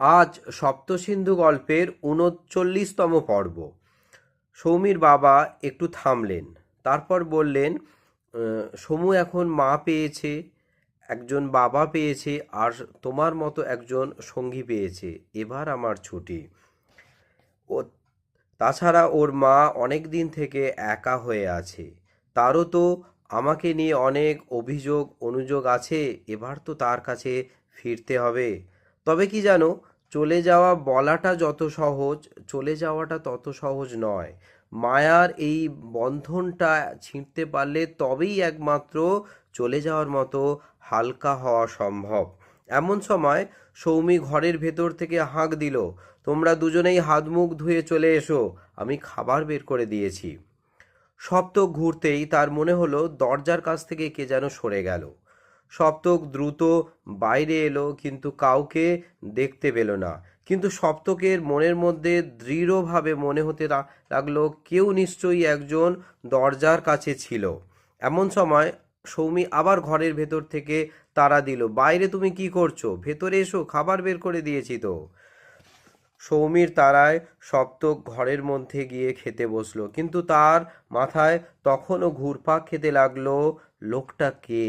আজ সপ্তসিন্ধু গল্পের উনচল্লিশতম পর্ব। সৌমির বাবা একটু থামলেন। তারপর বললেন "আহ, সমু এখন মা পেয়েছে একজন বাবা পেয়েছে আর তোমার মতো একজন সঙ্গী পেয়েছে। এবার আমার ছুটি। ও তাছাড়া ওর মা অনেক দিন থেকে একা হয়ে আছে। তারও তো আমাকে নিয়ে অনেক অভিযোগ অনুযোগ আছে। এবার তো তার কাছে ফিরতে হবে। তবে কি জানো চলে যাওয়া বলাটা যত সহজ, চলে যাওয়াটা তত সহজ নয়। মায়ার এই বন্ধনটা ছিঁড়তে পারলে তবেই একমাত্র চলে যাওয়ার মতো হালকা হওয়া সম্ভব। এমন সময় সৌমি ঘরের ভেতর থেকে হাঁক দিল, তোমরা দুজনেই হাত মুখ ধুয়ে চলে এসো, আমি খাবার বের করে দিয়েছি। সপ্তক ঘুরতেই তার মনে হলো দরজার কাছ থেকে কে যেন সরে গেল। সপ্তক দ্রুত বাইরে এলো, কিন্তু কাউকে দেখতে পেল না। কিন্তু সপ্তকের মনের মধ্যে দৃঢ়ভাবে মনে হতে লাগল, কেউ নিশ্চয়ই একজন দরজার কাছে ছিল। এমন সময় সৌমি আবার ঘরের ভেতর থেকে তাড়া দিল, বাইরে তুমি কি করছ? ভেতরে এসো, খাবার বের করে দিয়েছি তো। সৌমির তারায় সপ্তক ঘরের মধ্যে গিয়ে খেতে বসল, কিন্তু তার মাথায় তখনও ঘুরপাক খেতে লাগল, লোকটা কে?